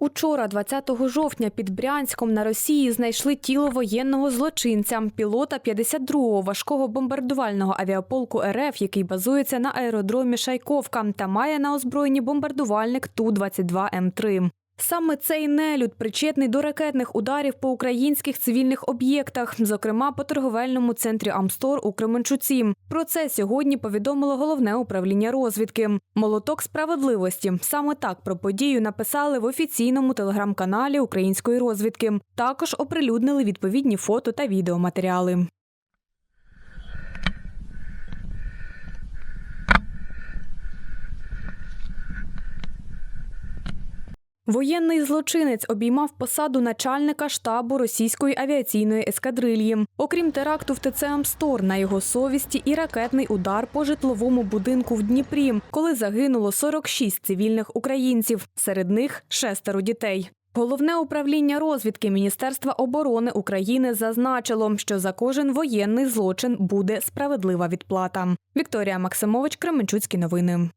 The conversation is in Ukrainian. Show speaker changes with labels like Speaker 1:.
Speaker 1: Учора, 20 жовтня, під Брянськом на Росії знайшли тіло воєнного злочинця, пілота 52-го важкого бомбардувального авіаполку РФ, який базується на аеродромі Шайковка та має на озброєнні бомбардувальник Ту-22М3. Саме цей нелюд причетний до ракетних ударів по українських цивільних об'єктах, зокрема по торговельному центрі Амстор у Кременчуці. Про це сьогодні повідомило головне управління розвідки. Молоток справедливості. Саме так про подію написали в офіційному телеграм-каналі української розвідки. Також оприлюднили відповідні фото та відеоматеріали. Воєнний злочинець обіймав посаду начальника штабу російської авіаційної ескадрильї. Окрім теракту в ТЦ Амстор, на його совісті і ракетний удар по житловому будинку в Дніпрі, коли загинуло 46 цивільних українців, серед них шестеро дітей. Головне управління розвідки Міністерства оборони України зазначило, що за кожен воєнний злочин буде справедлива відплата. Вікторія Максимович, Кременчуцькі новини.